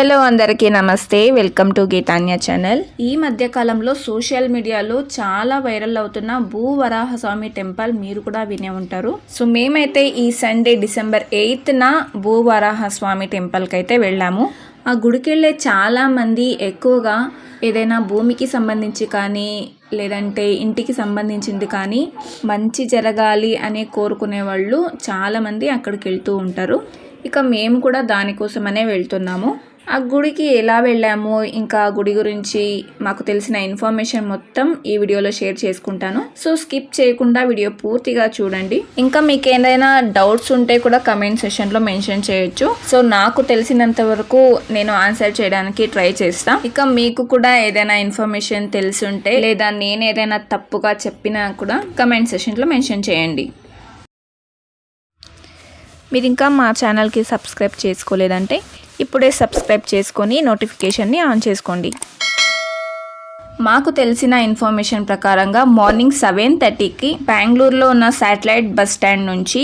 Hello అందరికీ నమస్తే. Welcome to గీతాన్య channel ఈ మధ్యకాలంలో సోషల్ మీడియాలో చాలా వైరల్ అవుతున్న భూవరాహ స్వామి టెంపుల్ మీరు కూడా వినే ఉంటారు. సో మేమైతే ఈ సండే డిసెంబర్ ఎయిత్న భూవరాహ స్వామి టెంపుల్కి అయితే వెళ్ళాము. ఆ గుడికెళ్ళే చాలామంది ఎక్కువగా ఏదైనా భూమికి సంబంధించి కానీ లేదంటే ఇంటికి సంబంధించింది కానీ మంచి జరగాలి అని కోరుకునే వాళ్ళు చాలామంది అక్కడికి వెళ్తూ ఉంటారు. ఇక మేము కూడా దానికోసమనే వెళ్తున్నాము. ఆ గుడికి ఎలా వెళ్ళాము ఇంకా ఆ గుడి గురించి మాకు తెలిసిన ఇన్ఫర్మేషన్ మొత్తం ఈ వీడియోలో షేర్ చేసుకుంటాను. సో స్కిప్ చేయకుండా వీడియో పూర్తిగా చూడండి. ఇంకా మీకు ఏదైనా డౌట్స్ ఉంటే కూడా కమెంట్ సెషన్లో మెన్షన్ చేయొచ్చు. సో నాకు తెలిసినంత వరకు నేను ఆన్సర్ చేయడానికి ట్రై చేస్తా. ఇక మీకు కూడా ఏదైనా ఇన్ఫర్మేషన్ తెలిసి ఉంటే లేదా నేను ఏదైనా తప్పుగా చెప్పినా కూడా కమెంట్ సెషన్లో మెన్షన్ చేయండి. మీరు ఇంకా మా ఛానల్కి సబ్స్క్రైబ్ చేసుకోలేదంటే ఇప్పుడే సబ్స్క్రైబ్ చేసుకొని నోటిఫికేషన్ని ఆన్ చేసుకోండి. మాకు తెలిసిన ఇన్ఫర్మేషన్ ప్రకారంగా మార్నింగ్ సెవెన్ థర్టీకి బెంగళూరులో ఉన్న శాటిలైట్ బస్ స్టాండ్ నుంచి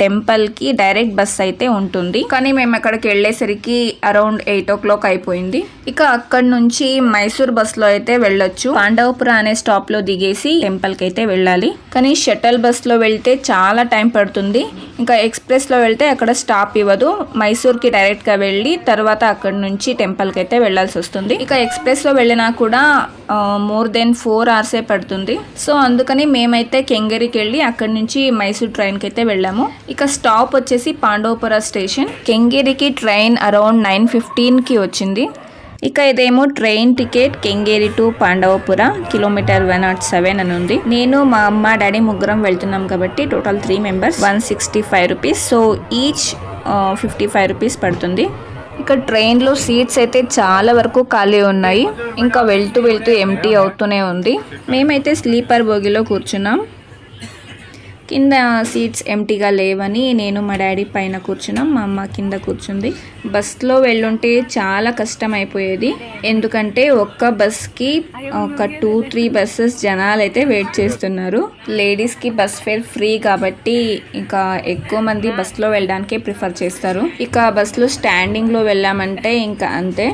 టెంపుల్కి డైరెక్ట్ బస్ అయితే ఉంటుంది. కానీ మేము అక్కడికి వెళ్ళేసరికి అరౌండ్ ఎయిట్ ఓ క్లాక్ అయిపోయింది. ఇక అక్కడ నుంచి మైసూర్ బస్లో అయితే వెళ్ళొచ్చు. పాండవపుర అనే స్టాప్లో దిగేసి టెంపుల్కి అయితే వెళ్ళాలి. కానీ షటల్ బస్లో వెళ్తే చాలా టైం పడుతుంది. ఇంకా ఎక్స్ప్రెస్లో వెళ్తే అక్కడ స్టాప్ ఇవ్వదు. మైసూర్కి డైరెక్ట్గా వెళ్ళి తర్వాత అక్కడ నుంచి టెంపుల్కి అయితే వెళ్ళాల్సి వస్తుంది. ఇక ఎక్స్ప్రెస్లో వెళ్ళినా కూడా మోర్ దెన్ ఫోర్ అవర్సే పడుతుంది. సో అందుకని మేమైతే కెంగరికి వెళ్ళి అక్కడి నుంచి మైసూర్ ట్రైన్కి అయితే వెళ్ళాము. ఇక స్టాప్ వచ్చేసి పాండవపుర స్టేషన్. కెంగేరికి ట్రైన్ అరౌండ్ నైన్ ఫిఫ్టీన్కి వచ్చింది. ఇక ఇదేమో train ticket Kengeri to Pandavapura kilometre one not seven అని ఉంది. నేను మా అమ్మ డాడీ ముగ్గురం వెళ్తున్నాం కాబట్టి total three members one sixty five rupees. So each fifty five rupees పడుతుంది. ఇక ట్రైన్లో సీట్స్ అయితే చాలా వరకు ఖాళీ ఉన్నాయి. ఇంకా వెళ్తూ వెళ్తూ ఎంటీ అవుతూనే ఉంది. మేమైతే స్లీపర్ బోగిలో కూర్చున్నాం. కింద సీట్స్ ఎంటీగా లేవని నేను మా డాడీ పైన కూర్చున్నాం మా అమ్మ కింద కూర్చుంది. బస్లో వెళ్ళుంటే చాలా కష్టం అయిపోయేది ఎందుకంటే ఒక్క బస్కి ఒక టూ త్రీ బస్సెస్ జనాలు అయితే వెయిట్ చేస్తున్నారు. లేడీస్కి బస్ ఫేర్ ఫ్రీ కాబట్టి ఇంకా ఎక్కువ మంది బస్లో వెళ్ళడానికే ప్రిఫర్ చేస్తారు. ఇక బస్లో స్టాండింగ్లో వెళ్ళామంటే ఇంకా అంతే.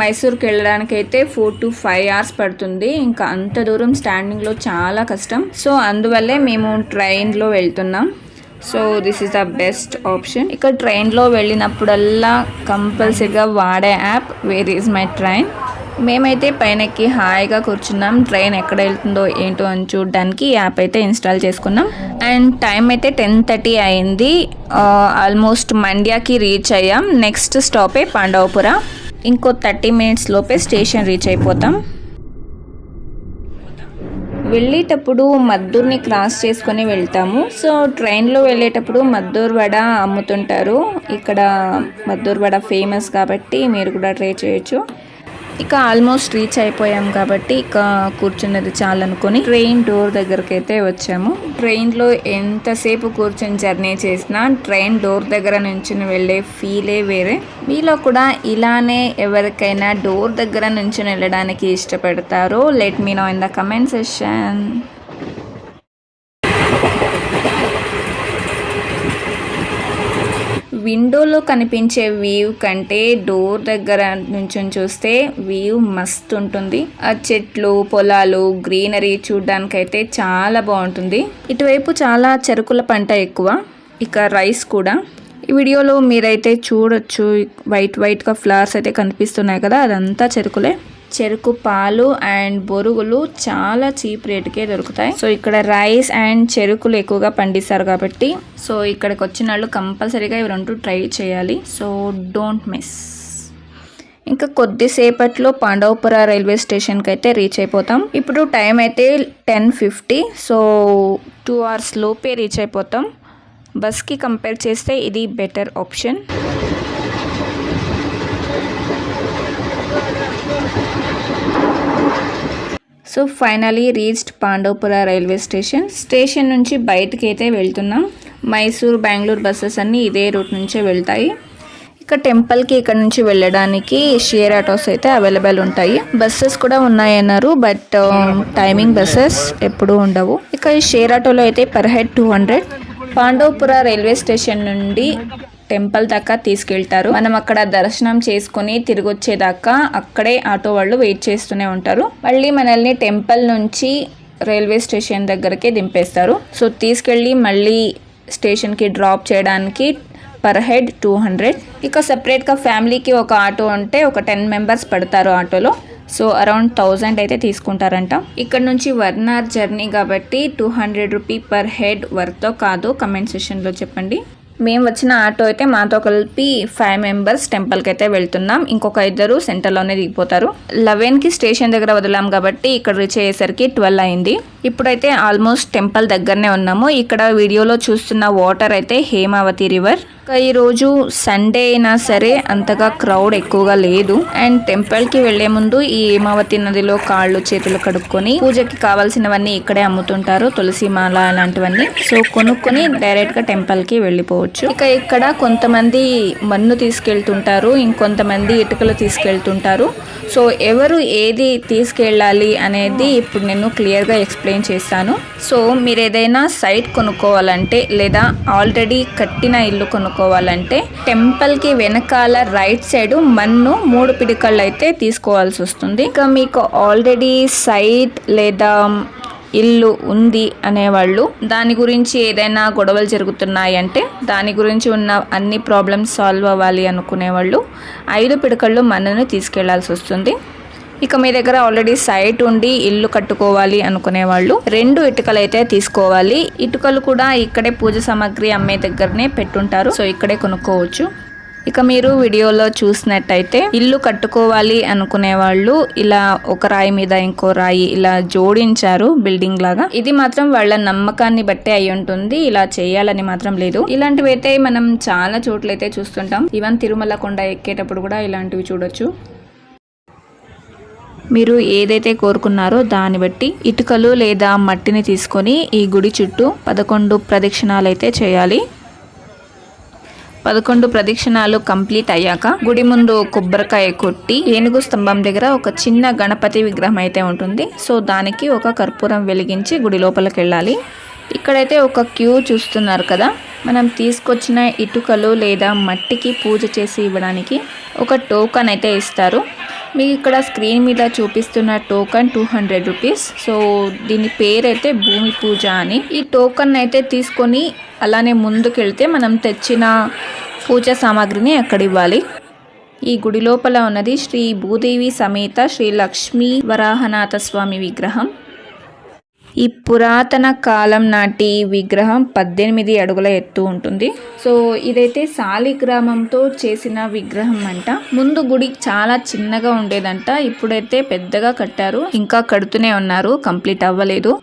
మైసూర్కి వెళ్ళడానికి అయితే ఫోర్ టు ఫైవ్ అవర్స్ పడుతుంది. ఇంకా అంత దూరం స్టాండింగ్లో చాలా కష్టం. సో అందువల్లే మేము ట్రైన్లో వెళ్తున్నాం. So this is the best option ఇక్కడ ట్రైన్లో వెళ్ళినప్పుడల్లా కంపల్సరీగా వాడే app where is my train మేమైతే పైనకి హాయిగా కూర్చున్నాం. ట్రైన్ ఎక్కడ వెళ్తుందో ఏంటో అని చూడడానికి యాప్ అయితే ఇన్స్టాల్ చేసుకున్నాం. అండ్ టైం అయితే టెన్ థర్టీ అయింది. ఆల్మోస్ట్ మండ్యాకి రీచ్ అయ్యాం. నెక్స్ట్ స్టాపే పాండవపుర. ఇంకో థర్టీ మినిట్స్ లోపే స్టేషన్ రీచ్ అయిపోతాం. వెళ్ళేటప్పుడు మద్దూర్ని క్రాస్ చేసుకొని వెళ్తాము. సో ట్రైన్లో వెళ్ళేటప్పుడు మద్దూర్ వడ అమ్ముతుంటారు. ఇక్కడ మద్దూర్ వడ ఫేమస్ కాబట్టి మీరు కూడా ట్రై చేయొచ్చు. ఇక ఆల్మోస్ట్ రీచ్ అయిపోయాం కాబట్టి ఇక కూర్చున్నది చాలనుకొని ట్రైన్ డోర్ దగ్గరికి అయితే వచ్చాము ట్రైన్లో ఎంతసేపు కూర్చొని జర్నీ చేసినా ట్రైన్ డోర్ దగ్గర నుంచి వెళ్ళే ఫీలే వేరే. మీలో కూడా ఇలానే ఎవరికైనా డోర్ దగ్గర నుంచి వెళ్ళడానికి ఇష్టపడతారో let me know in the comment session విండోలో కనిపించే వ్యూ కంటే డోర్ దగ్గర నుంచి చూస్తే వ్యూ మస్తు ఉంటుంది. ఆ చెట్లు పొలాలు గ్రీనరీ చూడడానికైతే చాలా బాగుంటుంది. ఇటువైపు చాలా చెరుకుల పంట ఎక్కువ ఇక రైస్ కూడా. ఈ వీడియోలో మీరైతే చూడొచ్చు వైట్ వైట్గా ఫ్లవర్స్ అయితే కనిపిస్తున్నాయి కదా అదంతా చెరుకులే. చెరుకు పాలు అండ్ బొరుగులు చాలా చీప్ రేటుకే దొరుకుతాయి. సో ఇక్కడ రైస్ అండ్ చెరుకులు ఎక్కువగా పండిస్తారు కాబట్టి సో ఇక్కడికి వచ్చిన వాళ్ళు కంపల్సరీగా ఇవి రెండు ట్రై చేయాలి. So don't miss. ఇంకా కొద్దిసేపట్లో పాండవపుర రైల్వే స్టేషన్కి అయితే రీచ్ అయిపోతాం. ఇప్పుడు టైం అయితే ten fifty. So two hours లోపే రీచ్ అయిపోతాం. బస్కి కంపేర్ చేస్తే ఇది better option. So finally reached Pandavapura railway station. Station నుంచి బయటకి అయితే వెళ్తున్నాం. మైసూర్ బెంగళూరు బస్సెస్ అన్నీ ఇదే రూట్ నుంచే వెళ్తాయి. ఇక టెంపుల్కి ఇక్కడ నుంచి వెళ్ళడానికి షేర్ ఆటోస్ అయితే అవైలబుల్ ఉంటాయి. బస్సెస్ కూడా ఉన్నాయన్నారు బట్ టైమింగ్ బస్సెస్ ఎప్పుడూ ఉండవు. ఇక ఈ షేర్ ఆటోలో అయితే per head two hundred. Pandavapura railway station నుండి టెంపుల్ దాకా తీసుకెళ్తారు. మనం అక్కడ దర్శనం చేసుకుని తిరిగి వచ్చేదాకా అక్కడే ఆటో వాళ్ళు వెయిట్ చేస్తూనే ఉంటారు. మళ్ళీ మనల్ని టెంపుల్ నుంచి రైల్వే స్టేషన్ దగ్గరకే దింపేస్తారు. సో తీసుకెళ్ళి మళ్ళీ స్టేషన్కి డ్రాప్ చేయడానికి పర్ హెడ్ టూ హండ్రెడ్. ఇక సపరేట్గా ఫ్యామిలీకి ఒక ఆటో ఉంటే ఒక టెన్ మెంబర్స్ పడతారు ఆటోలో. సో అరౌండ్ థౌజండ్ అయితే తీసుకుంటారంట. ఇక్కడ నుంచి వన్ అవర్ జర్నీ కాబట్టి two hundred rupee per head వర్తో కాదు కమెంట్ సెషన్లో చెప్పండి. మేము వచ్చిన ఆటో అయితే మాతో కలిపి ఫైవ్ మెంబర్స్ టెంపుల్కి అయితే వెళ్తున్నాం. ఇంకొక ఇద్దరు సెంటర్లోనే దిగిపోతారు. లెవెన్కి స్టేషన్ దగ్గర వదిలాం కాబట్టి ఇక్కడ రీచ్ అయ్యేసరికి ట్వెల్వ్ అయింది. ఇప్పుడైతే ఆల్మోస్ట్ టెంపుల్ దగ్గరనే ఉన్నాము. ఇక్కడ వీడియోలో చూస్తున్న వాటర్ అయితే హేమావతి రివర్. ఇంకా ఈరోజు సండే అయినా సరే అంతగా క్రౌడ్ ఎక్కువగా లేదు. అండ్ టెంపుల్కి వెళ్ళే ముందు ఈ హేమావతి నదిలో కాళ్ళు చేతులు కడుక్కొని పూజకి కావాల్సినవన్నీ ఇక్కడే అమ్ముతుంటారు. తులసి మాల అలాంటివన్నీ. సో కొనుక్కొని డైరెక్ట్గా టెంపుల్కి టెంపుల్కి వెళ్ళిపోవచ్చు. ఇక ఇక్కడ కొంతమంది మన్ను తీసుకెళ్తుంటారు. ఇంకొంతమంది ఇటుకలు తీసుకెళ్తుంటారు. సో ఎవరు ఏది తీసుకెళ్ళాలి అనేది ఇప్పుడు నేను క్లియర్గా ఎక్స్ప్లెయిన్ చేస్తాను సో మీరు ఏదైనా సైట్ కొనుక్కోవాలంటే లేదా ఆల్రెడీ కట్టిన ఇల్లు కొనుక్కోవాలంటే టెంపుల్కి వెనకాల రైట్ సైడ్ మన్ను మూడు పిడికళ్ళు అయితే తీసుకోవాల్సి వస్తుంది. ఇక మీకు ఆల్రెడీ సైట్ లేదా ఇల్లు ఉంది అనేవాళ్ళు దాని గురించి ఏదైనా గొడవలు జరుగుతున్నాయి అంటే దాని గురించి ఉన్న అన్ని ప్రాబ్లమ్స్ సాల్వ్ అవ్వాలి అనుకునేవాళ్ళు ఐదు పిడకళ్ళు మనను తీసుకెళ్ళాల్సి వస్తుంది. ఇక మీ దగ్గర ఆల్రెడీ సైట్ ఉండి ఇల్లు కట్టుకోవాలి అనుకునే వాళ్ళు రెండు ఇటుకలు అయితే తీసుకోవాలి. ఇటుకలు కూడా ఇక్కడే పూజ సామాగ్రి అమ్మే దగ్గరనే పెట్టుంటారు. సో ఇక్కడే కొనుక్కోవచ్చు. ఇక మీరు వీడియోలో చూసినట్టయితే ఇల్లు కట్టుకోవాలి అనుకునే వాళ్ళు ఇలా ఒక రాయి మీద ఇంకో రాయి ఇలా జోడించారు బిల్డింగ్ లాగా. ఇది మాత్రం వాళ్ళ నమ్మకాన్ని బట్టే అయి ఉంటుంది. ఇలా చేయాలని మాత్రం లేదు. ఇలాంటివి అయితే మనం చాలా చోట్లయితే చూస్తుంటాం. ఈవెన్ తిరుమల కొండ ఎక్కేటప్పుడు కూడా ఇలాంటివి చూడొచ్చు. మీరు ఏదైతే కోరుకున్నారో దాన్ని బట్టి ఇటుకలు లేదా మట్టిని తీసుకొని ఈ గుడి చుట్టూ పదకొండు ప్రదక్షిణాలు అయితే చేయాలి. పదకొండు ప్రదక్షిణాలు కంప్లీట్ అయ్యాక గుడి ముందు కొబ్బరికాయ కొట్టి ఏనుగు స్తంభం దగ్గర ఒక చిన్న గణపతి విగ్రహం అయితే ఉంటుంది. సో దానికి ఒక కర్పూరం వెలిగించి గుడి లోపలికి వెళ్ళాలి. ఇక్కడైతే ఒక క్యూ చూస్తున్నారు కదా. మనం తీసుకొచ్చిన ఇటుకలు లేదా మట్టికి పూజ చేసి ఇవ్వడానికి ఒక టోకన్ అయితే ఇస్తారు. మీకు ఇక్కడ స్క్రీన్ మీద చూపిస్తున్న token two hundred rupees so దీని పేరైతే భూమి పూజ అని. ఈ టోకన్ అయితే తీసుకొని అలానే ముందుకెళ్తే మనం తెచ్చిన పూజ సామాగ్రిని అక్కడ ఇవ్వాలి. ఈ గుడి లోపల ఉన్నది శ్రీ భూదేవి సమేత శ్రీ లక్ష్మీ వరాహనాథ స్వామి విగ్రహం. ఈ పురాతన కాలం నాటి విగ్రహం పద్దెనిమిది అడుగుల ఎత్తు ఉంటుంది. సో ఇదైతే సాలిగ్రామంతో చేసిన విగ్రహం అంట. ముందు గుడి చాలా చిన్నగా ఉండేదంట. ఇప్పుడైతే పెద్దగా కట్టారు. ఇంకా కడుతూనే ఉన్నారు. కంప్లీట్ అవ్వలేదు.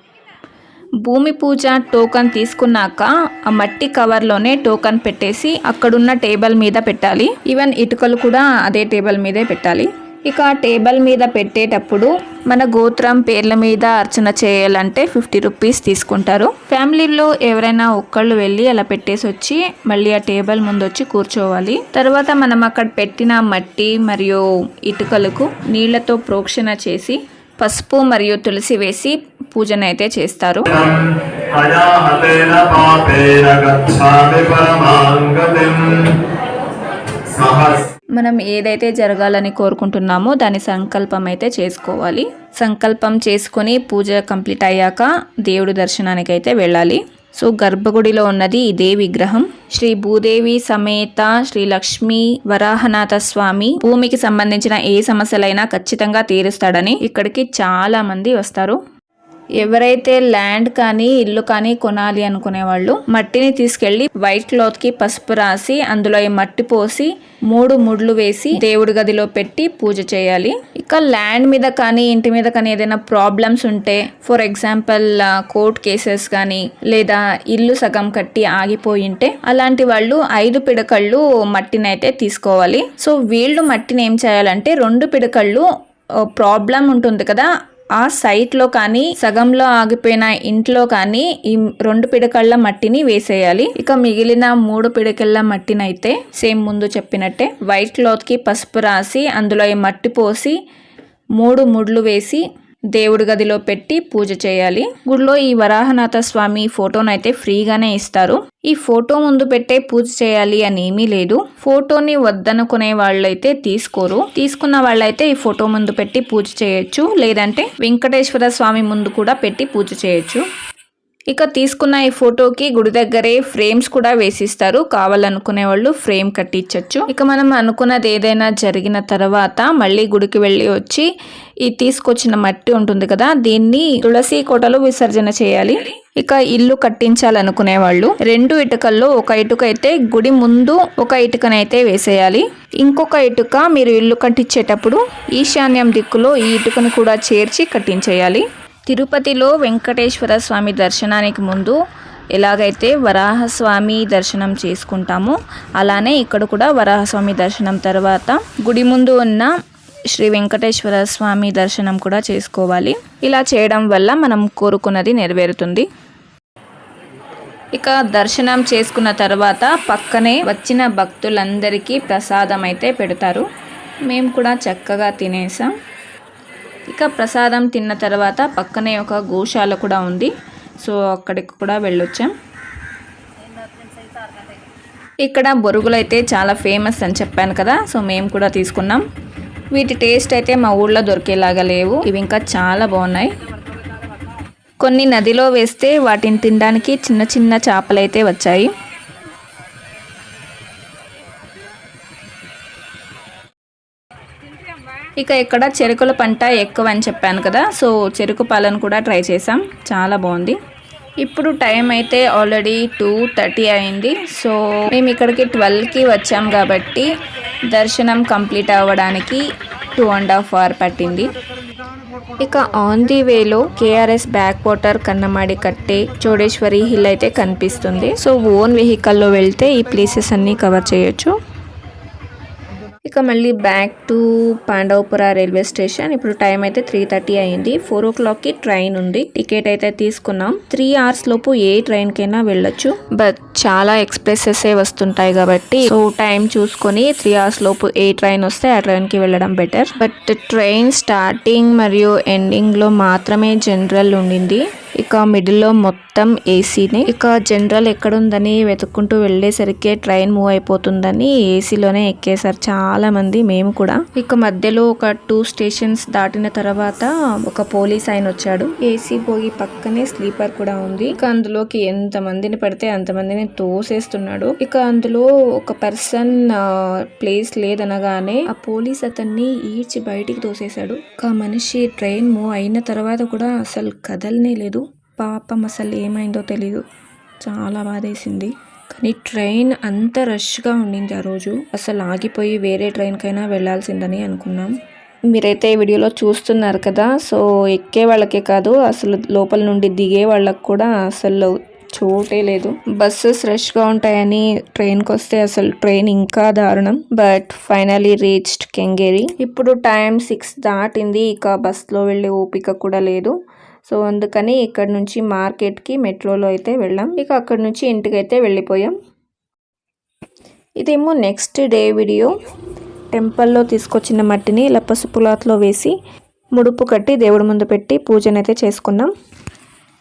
భూమి పూజ టోకన్ తీసుకున్నాక ఆ మట్టి కవర్లోనే టోకన్ పెట్టేసి అక్కడున్న టేబుల్ మీద పెట్టాలి. ఈవెన్ ఇటుకలు కూడా అదే టేబుల్ మీదే పెట్టాలి. ఇక టేబుల్ మీద పెట్టేటప్పుడు మన గోత్రం పేర్ల మీద అర్చన చేయాలంటే ఫిఫ్టీ రూపీస్ తీసుకుంటారు. ఫ్యామిలీలో ఎవరైనా ఒక్కళ్ళు వెళ్ళి అలా పెట్టేసి వచ్చి మళ్ళీ ఆ టేబుల్ ముందు వచ్చి కూర్చోవాలి. తర్వాత మనం అక్కడ పెట్టిన మట్టి మరియు ఇటుకలకు నీళ్ళతో ప్రోక్షణ చేసి పసుపు మరియు తులసి వేసి పూజన అయితే చేస్తారు. పాపేన మనం ఏదైతే జరగాలని కోరుకుంటున్నామో దాని సంకల్పం అయితే చేసుకోవాలి. సంకల్పం చేసుకొని పూజ కంప్లీట్ అయ్యాక దేవుడి దర్శనానికి అయితే వెళ్ళాలి. సో గర్భగుడిలో ఉన్నది ఇదే విగ్రహం. శ్రీ భూదేవి సమేత శ్రీ లక్ష్మి వరాహనాథ స్వామి భూమికి సంబంధించిన ఏ సమస్యలైనా ఖచ్చితంగా తీరుస్తాడని ఇక్కడికి చాలా మంది వస్తారు. ఎవరైతే ల్యాండ్ కానీ ఇల్లు కానీ కొనాలి అనుకునే వాళ్ళు మట్టిని తీసుకెళ్ళి వైట్ క్లాత్కి పసుపు రాసి అందులో ఈ మట్టి పోసి మూడు ముడ్లు వేసి దేవుడి గదిలో పెట్టి పూజ చేయాలి. ఇక ల్యాండ్ మీద కానీ ఇంటి మీద కానీ ఏదైనా ప్రాబ్లమ్స్ ఉంటే ఫర్ ఎగ్జాంపుల్ కోర్ట్ కేసెస్ కానీ లేదా ఇల్లు సగం కట్టి ఆగిపోయింటే అలాంటి వాళ్ళు ఐదు పిడకళ్ళు మట్టిని అయితే తీసుకోవాలి. సో వీళ్ళు మట్టిని ఏం చేయాలంటే రెండు పిడకళ్ళు ప్రాబ్లం ఉంటుంది కదా ఆ సైట్లో కానీ సగంలో ఆగిపోయిన ఇంట్లో కానీ ఈ రెండు పిడకళ్ళ మట్టిని వేసేయాలి. ఇక మిగిలిన మూడు పిడకళ్ళ మట్టిని అయితే సేమ్ ముందు చెప్పినట్టే వైట్ క్లాత్కి పసుపు రాసి అందులో ఈ మట్టి పోసి మూడు ముడ్లు వేసి దేవుడి గదిలో పెట్టి పూజ చేయాలి. గుడిలో ఈ వరాహనాథ స్వామి ఫోటోనైతే అయితే ఫ్రీగానే ఇస్తారు. ఈ ఫోటో ముందు పెట్టే పూజ చేయాలి అని ఏమీ లేదు. ఫోటోని వద్దనుకునే వాళ్ళైతే తీసుకోరు. తీసుకున్న వాళ్ళైతే ఈ ఫోటో ముందు పెట్టి పూజ చేయొచ్చు. లేదంటే వెంకటేశ్వర స్వామి ముందు కూడా పెట్టి పూజ చేయొచ్చు. ఇక తీసుకున్న ఈ ఫోటోకి గుడి దగ్గరే ఫ్రేమ్స్ కూడా వేసిస్తారు. కావాలనుకునే వాళ్ళు ఫ్రేమ్ కట్టించవచ్చు ఇక మనం అనుకున్నది ఏదైనా జరిగిన తర్వాత మళ్ళీ గుడికి వెళ్ళి వచ్చి ఈ తీసుకొచ్చిన మట్టి ఉంటుంది కదా దీన్ని తులసి కోటలో విసర్జన చేయాలి. ఇక ఇల్లు కట్టించాలనుకునే వాళ్ళు రెండు ఇటుకల్లో ఒక ఇటుక అయితే గుడి ముందు ఒక ఇటుకనైతే వేసేయాలి. ఇంకొక ఇటుక మీరు ఇల్లు కట్టించేటప్పుడు ఈశాన్యం దిక్కులో ఈ ఇటుకను కూడా చేర్చి కట్టించేయాలి. తిరుపతిలో వెంకటేశ్వర స్వామి దర్శనానికి ముందు ఎలాగైతే వరాహస్వామి దర్శనం చేసుకుంటామో అలానే ఇక్కడ కూడా వరాహస్వామి దర్శనం తర్వాత గుడి ముందు ఉన్న శ్రీ వెంకటేశ్వర స్వామి దర్శనం కూడా చేసుకోవాలి. ఇలా చేయడం వల్ల మనం కోరుకున్నది నెరవేరుతుంది. ఇక దర్శనం చేసుకున్న తర్వాత పక్కనే వచ్చిన భక్తులందరికీ ప్రసాదం అయితే పెడతారు. మేము కూడా చక్కగా తినేసాం. ఇక ప్రసాదం తిన్న తర్వాత పక్కనే ఒక గోశాల కూడా ఉంది. సో అక్కడికి కూడా వెళ్ళొచ్చాం. ఇక్కడ బొరుగులు అయితే చాలా ఫేమస్ అని చెప్పాను కదా సో మేము కూడా తీసుకున్నాం. వీటి టేస్ట్ అయితే మా ఊళ్ళో దొరికేలాగా లేవు. ఇవి ఇంకా చాలా బాగున్నాయి. కొన్ని నదిలో వేస్తే వాటిని తినడానికి చిన్న చిన్న చేపలైతే వచ్చాయి. ఇక ఇక్కడ చెరుకుల పంట ఎక్కువ అని చెప్పాను కదా సో చెరుకు పాలను కూడా ట్రై చేసాం చాలా బాగుంది. ఇప్పుడు టైం అయితే ఆల్రెడీ టూ థర్టీ అయింది. సో మేము ఇక్కడికి ట్వెల్వ్కి వచ్చాం కాబట్టి దర్శనం కంప్లీట్ అవ్వడానికి టూ అండ్ హాఫ్ అవర్ పట్టింది. ఇక ఆన్ ది వేలో కేఆర్ఎస్ బ్యాక్ వాటర్ కన్నమాడి కట్టే చోడేశ్వరి హిల్ అయితే కనిపిస్తుంది. సో ఓన్ వెహికల్లో వెళ్తే ఈ ప్లేసెస్ అన్నీ కవర్ చేయొచ్చు. ఇక మళ్ళీ back to Pandavapura railway station ఇప్పుడు టైం అయితే త్రీ థర్టీ అయింది. ఫోర్ ఓ క్లాక్కి ట్రైన్ ఉంది. టికెట్ అయితే తీసుకున్నాం. త్రీ అవర్స్ లోపు ఏ ట్రైన్ కైనా వెళ్ళొచ్చు. బట్ చాలా ఎక్స్ప్రెసెస్ వస్తుంటాయి కాబట్టి సో టైం చూసుకొని త్రీ అవర్స్ లోపు ఏ ట్రైన్ వస్తే ఆ ట్రైన్కి వెళ్ళడం బెటర్ బట్ ట్రైన్ స్టార్టింగ్ మరియు ఎండింగ్లో మాత్రమే జనరల్ ఉండింది. ఇక మిడిల్లో మొత్తం ఏసీనే. ఇక జనరల్ ఎక్కడుందని వెతుక్కుంటూ వెళ్ళేసరికి ట్రైన్ మూవ్ అయిపోతుందని ఏసీలోనే ఎక్కేసారు చాలా మంది మేము కూడా. ఇక మధ్యలో ఒక టూ స్టేషన్స్ దాటిన తర్వాత ఒక పోలీస్ ఆయన వచ్చాడు. ఏసీ పోయి పక్కనే స్లీపర్ కూడా ఉంది. ఇక అందులోకి ఎంత మందిని పడితే అంతమందిని తోసేస్తున్నాడు. ఇక అందులో ఒక పర్సన్ ప్లేస్ లేదనగానే ఆ పోలీస్ అతన్ని ఈడ్చి బయటికి తోసేశాడు. ఒక మనిషి ట్రైన్ మూవ్ అయిన తర్వాత కూడా అసలు కదలనే లేదు. పాపం అసలు ఏమైందో తెలీదు. చాలా బాధేసింది. కానీ ట్రైన్ అంత రష్గా ఉండింది ఆ రోజు. అసలు ఆగిపోయి వేరే ట్రైన్కైనా వెళ్ళాల్సిందని అనుకున్నాం. మీరైతే ఈ వీడియోలో చూస్తున్నారు కదా. సో ఎక్కే వాళ్ళకే కాదు అసలు లోపల నుండి దిగే వాళ్ళకు కూడా అసలు చోటే లేదు. బస్సెస్ రష్గా ఉంటాయని ట్రైన్కి వస్తే అసలు ట్రైన్ ఇంకా దారుణం. But finally reached Kengeri. ఇప్పుడు టైం సిక్స్ దాటింది. ఇక బస్లో వెళ్ళే ఓపిక కూడా లేదు. సో అందుకని ఇక్కడ నుంచి మార్కెట్కి మెట్రోలో అయితే వెళ్ళాం. ఇక అక్కడ నుంచి ఇంటికి అయితే వెళ్ళిపోయాం. ఇదేమో నెక్స్ట్ డే వీడియో. టెంపుల్లో తీసుకొచ్చిన మట్టిని ఇలా పసుపు క్లాత్లో వేసి ముడుపు కట్టి దేవుడి ముందు పెట్టి పూజనైతే చేసుకున్నాం.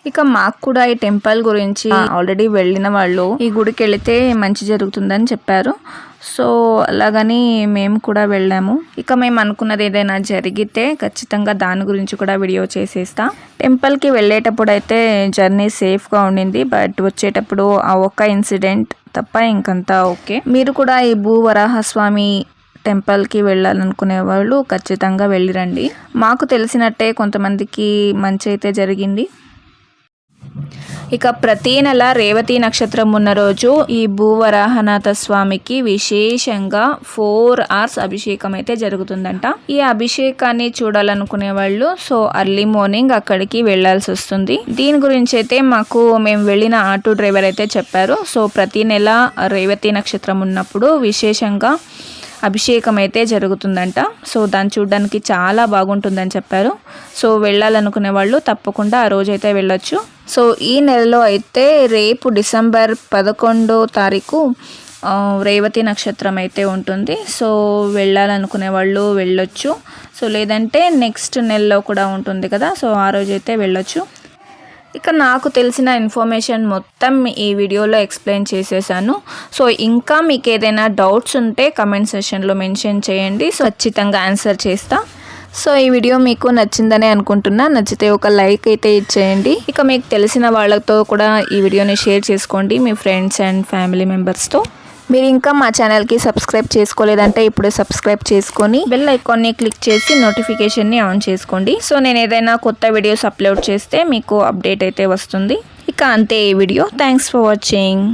ఇక మాకు కూడా ఈ టెంపుల్ గురించి ఆల్రెడీ వెళ్ళిన వాళ్ళు ఈ గుడికి వెళితే మంచి జరుగుతుందని చెప్పారు. సో అలాగని మేము కూడా వెళ్ళాము. ఇక మేము అనుకున్నది ఏదైనా జరిగితే ఖచ్చితంగా దాని గురించి కూడా వీడియో చేసేస్తా. టెంపుల్కి వెళ్ళేటప్పుడు అయితే జర్నీ సేఫ్గా ఉండింది. బట్ వచ్చేటప్పుడు ఆ ఒక్క ఇన్సిడెంట్ తప్ప ఇంకంతా ఓకే. మీరు కూడా ఈ భూవరాహస్వామి టెంపుల్కి వెళ్ళాలనుకునే వాళ్ళు ఖచ్చితంగా వెళ్ళిరండి. మాకు తెలిసినట్టే కొంతమందికి మంచి అయితే జరిగింది. ఇక ప్రతి నెల రేవతి నక్షత్రం ఉన్న రోజు ఈ భూవరాహనాథ స్వామికి విశేషంగా ఫోర్ అవర్స్ అభిషేకం అయితే జరుగుతుందంట. ఈ అభిషేకాన్ని చూడాలనుకునే వాళ్ళు సో అర్లీ మార్నింగ్ అక్కడికి వెళ్ళాల్సి వస్తుంది. దీని గురించి అయితే మాకు మేము వెళ్ళిన ఆటో డ్రైవర్ అయితే చెప్పారు. సో ప్రతి నెల రేవతి నక్షత్రం ఉన్నప్పుడు విశేషంగా అభిషేకం అయితే జరుగుతుందంట. సో దాన్ని చూడడానికి చాలా బాగుంటుందని చెప్పారు. సో వెళ్ళాలనుకునే వాళ్ళు తప్పకుండా ఆ రోజైతే వెళ్ళొచ్చు. సో ఈ నెలలో అయితే రేపు డిసెంబర్ పదకొండో తారీఖు రేవతి నక్షత్రం అయితే ఉంటుంది. సో వెళ్ళాలనుకునే వాళ్ళు వెళ్ళొచ్చు. సో లేదంటే నెక్స్ట్ నెలలో కూడా ఉంటుంది కదా. సో ఆ రోజైతే వెళ్ళొచ్చు. ఇక నాకు తెలిసిన ఇన్ఫర్మేషన్ మొత్తం ఈ వీడియోలో ఎక్స్ప్లెయిన్ చేసేసాను. సో ఇంకా మీకు ఏదైనా డౌట్స్ ఉంటే కమెంట్ సెషన్లో మెన్షన్ చేయండి. సో ఖచ్చితంగా ఆన్సర్ చేస్తా. సో ఈ వీడియో మీకు నచ్చిందని అనుకుంటున్నా. నచ్చితే ఒక లైక్ అయితే ఇచ్చేయండి. ఇక మీకు తెలిసిన వాళ్ళతో కూడా ఈ వీడియోని షేర్ చేసుకోండి మీ ఫ్రెండ్స్ అండ్ ఫ్యామిలీ మెంబర్స్తో. మీరు ఇంకా మా ఛానల్కి సబ్స్క్రైబ్ చేసుకోలేదంటే ఇప్పుడే సబ్స్క్రైబ్ చేసుకొని బెల్ ఐకాన్ని క్లిక్ చేసి నోటిఫికేషన్ని ఆన్ చేసుకోండి. సో నేను ఏదైనా కొత్త వీడియోస్ అప్లోడ్ చేస్తే మీకు అప్డేట్ అయితే వస్తుంది. ఇక అంతే ఈ వీడియో. Thanks for watching.